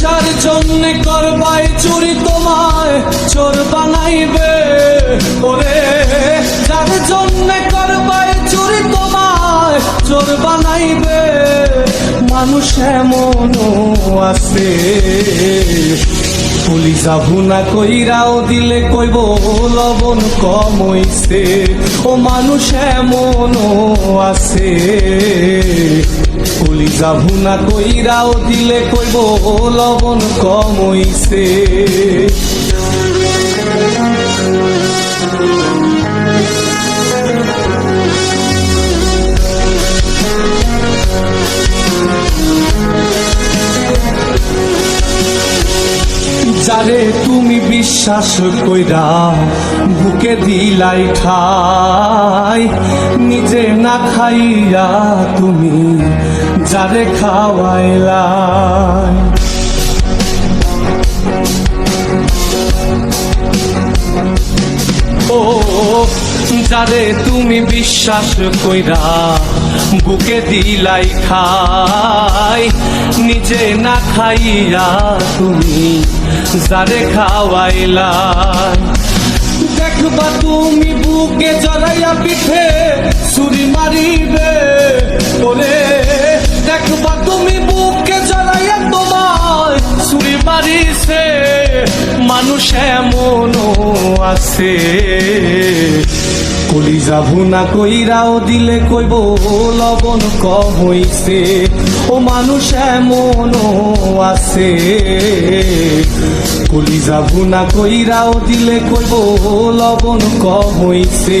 যার জন্য করবাই চুরি তোমায়, চোর বানাইবে ওরে। যার জন্য করবাই চুরি তোমায়, চোর বানাইবে। মানুষ এমনও আছে। পুলিশা ভুনা কইরাও দিলে কইব, লবণ কম হইছে। ও মানুষ এমনও আছে। ভুনা কইরাও দিলে কইব লবণ কম হইছে যারে তুমি বিশ্বাস কইরা বুকে দিলাই ঠাই নিজে না খাইয়া তুমি যারে খাওয়াইলাই ও, যারে তুমি বিশ্বাস কইরা বুকে দিলাই খাই, নিজে না খাইয়া তুমি যারে খাওয়াইলাই। দেখবা তুমি বুকে জড়াইয়া পিঠে ছুরি মারিবে ওরে মানুষ এমনও আছে। কলি কলিজা ভুনা কইরাও দিলে কইব, লবণ কম হইছে। ও মানুষ এমনও আছে। কলি কলিজা ভুনা কইরাও দিলে কইব, লবণ কম হইছে।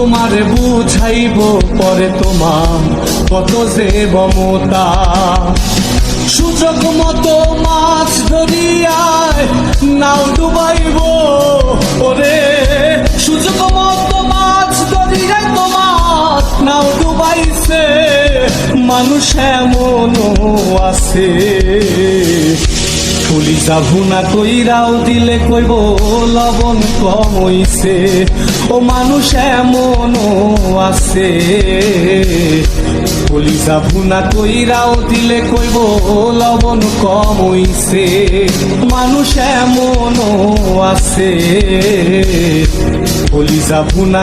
তোমার বুঝাইব পরে তোমার কত যে মমতা সুযোগ মতো মাছ ধরিয়ায় নাও ডুবাইব ওরে। সুযোগ মতো মাছ ধরিয়ায় তোমার নাও ডুবাইছে। মানুষ এমনও আছে। পুলিশা ভুনা কইরাও দিলে কইব, লবণ কম হইছে। ও মানুষ এমনও আছে। পুলিশা ভুনা কইরাও দিলে কইব, লবণ কম হইছে। মানুষ এমনও আছে। পুলিশা ভুনা